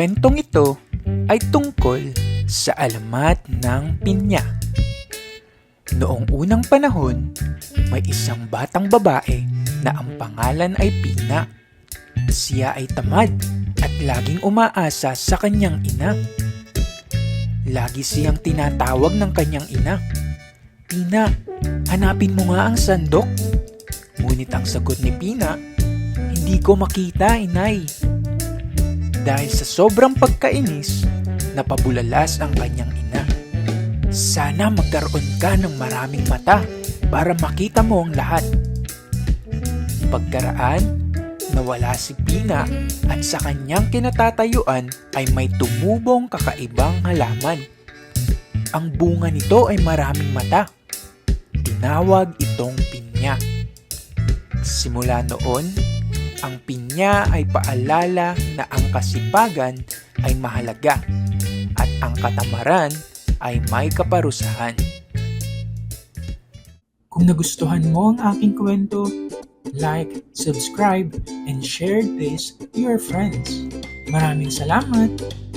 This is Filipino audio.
kwentong ito ay tungkol sa alamat ng pinya. Noong unang panahon, may isang batang babae na ang pangalan ay Pina. Siya ay tamad at laging umaasa sa kanyang ina. Lagi siyang tinatawag ng kanyang ina. Pina, hanapin mo nga ang sandok. Ngunit ang sagot ni Pina, hindi ko makita, inay. Dahil sa sobrang pagkainis, napabulalas ang kanyang ina. Sana magkaroon ka ng maraming mata para makita mo ang lahat. Pagkaraan, nawala si Pina at sa kanyang kinatatayuan ay may tumubong kakaibang halaman. Ang bunga nito ay maraming mata. Tinawag itong pinya. Simula noon, ang pinya ay paalala na ang kasipagan ay mahalaga at ang katamaran ay may kaparusahan. Kung nagustuhan mo ang aking kwento, like, subscribe, and share this to your friends. Maraming salamat!